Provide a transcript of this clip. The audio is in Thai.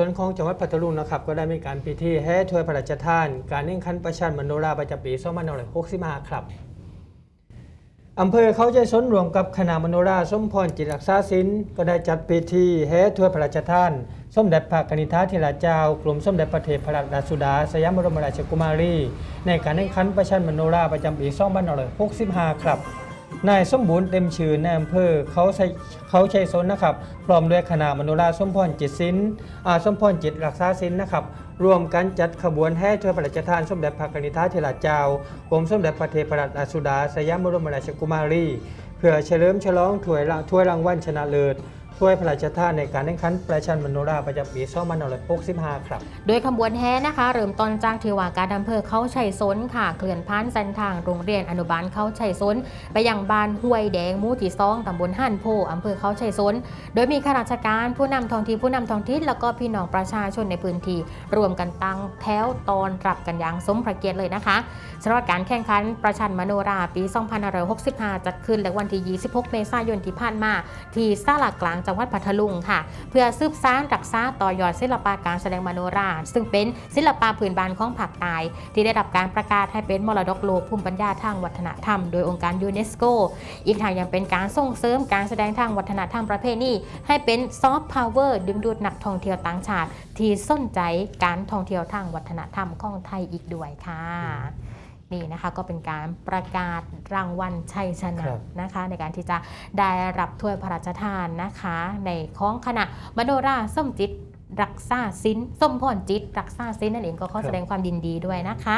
ส่วนของจังหวัดพัทลุงนะครับก็ได้มีการพิธีแห่ถ้วยพระราชทาน การแข่งขันประชันมโนราประจำปี2565ครับอำเภอเขาใจสนรวมกับคณะมโนราสมพรจิตรักษาศิลป์ก็ได้จัดพิธีแห่ถ้วยพระราชทาน สมเด็จพระกนิษฐาธิราชเจ้ากรมสมเด็จพระเทพรัตนราชสุดา สยามบรมราชกุมารี ในการแข่งขันประชันมโนราประจำปี2565ครับ นายสมบูรณ์เต็มชื่อในอำเภอเขาใช้เขาชัยสนนะครับ พร้อมด้วยคณะมโนราสมพรจิตศิลป์อาสมพรจิตรักษาศิลป์นะครับรวมกันจัดขบวนแห่ถ้วยพระราชทานสมเด็จพระกนิษฐาธิราชเจ้ากรมสมเด็จพระเทพรัตนราชสุดาสยามบรมราชกุมารี เพื่อเฉลิมฉลองถ้วยถ้วยรางวัลชนะเลิศ ถ้วยพระราชทานในการแข่งขันประชันมโนราประจำปี2565ครับ โดยขบวนแห่นะคะ เริ่มต้นจากที่ว่าการอำเภอเขาชัยซนค่ะ เคลื่อนผ่านเส้นทางโรงเรียนอนุบาลเขาชัยซนไปยังบ้านห้วยแดงมู่ที่สองตำบลห่านโพอำเภอเขาชัยซนโดยมีข้าราชการผู้นำท้องถิ่ผู้นำท้องถิ่นแล้วก็พี่น้องประชาชนในพื้นที่รวมกันตั้งแถวตอนรับกันอย่างสมพระเกียรติเลยนะคะสำหรับการแข่งขันประชันมโนราปี2565จัดขึ้นในวันที่ 26 เมษายนที่ผ่านมาที่ศาลากลางจังหวัดพัทลุงค่ะ เพื่อสืบสานรักษาต่อยอดศิลปะการแสดงมโนรา ซึ่งเป็นศิลปะพื้นบ้านของภาคใต้ที่ได้รับการประกาศให้เป็นมรดกโลกภูมิปัญญาทางวัฒนธรรมโดยองค์การยูเนสโก อีกทางยังเป็นการส่งเสริมการแสดงทางวัฒนธรรมประเพณีให้เป็นซอฟต์พาวเวอร์ดึงดูดนักท่องเที่ยวต่างชาติ ที่สนใจการท่องเที่ยวทางวัฒนธรรมของไทยอีกด้วยค่ะ นี่นะคะก็เป็นการประกาศรางวัลชัยชนะครับ นะคะ ในการที่จะได้รับถ้วยพระราชทานนะคะ ในของคณะมโนราส้มจิตรักษาศิลป์ส้มพรจิตรักษาศิลป์นั่นเองก็ขอครับแสดงความยินดีด้วยนะคะ